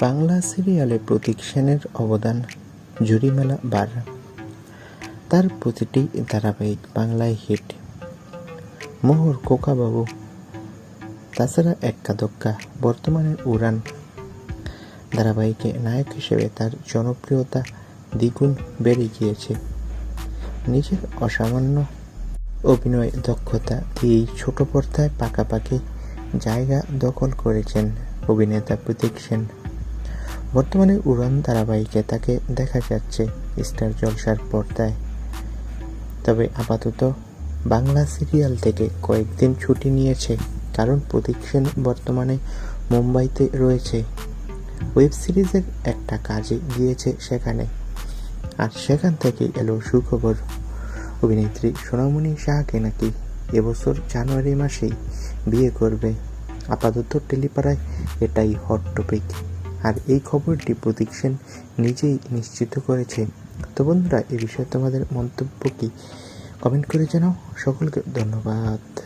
বাংলা সিরিয়ালে প্রতীক সেনের অবদান জুরিমেলা বার। তার প্রতিটি ধারাবাহিক বাংলায় হিট। মোহর, কোকাবাবু, তাছাড়া এক্কা দোক্কা বর্তমানে উড়ান। ধারাবাহিকে নায়ক হিসেবে তার জনপ্রিয়তা দ্বিগুণ বেড়ে গিয়েছে। নিজের অসামান্য অভিনয় দক্ষতা দিয়েই ছোট পর্দায় পাকাপাকি জায়গা দখল করেছেন অভিনেতা প্রতীক সেন। বর্তমানে উড়ান ধারাবাহিকে তাকে দেখা যাচ্ছে স্টার জলসার পর্দায়। তবে আপাতত বাংলা সিরিয়াল থেকে কয়েকদিন ছুটি নিয়েছে, কারণ প্রতীক সেন বর্তমানে মুম্বাইতে রয়েছে। ওয়েব সিরিজের একটা কাজে গিয়েছে সেখানে, আর সেখান থেকে এলো সুখবর। অভিনেত্রী সোনামণি শাহকে নাকি এবছর জানুয়ারি মাসেই বিয়ে করবে। আপাতত টেলিপাড়ায় এটাই হট টপিক আর এই খবরটি প্রতীক সেন নিজেই নিশ্চিত করেছে। তো বন্ধুরা, এ বিষয়ে তোমাদের মন্তব্য কি? কমেন্ট করে জানাও। সকলকে ধন্যবাদ।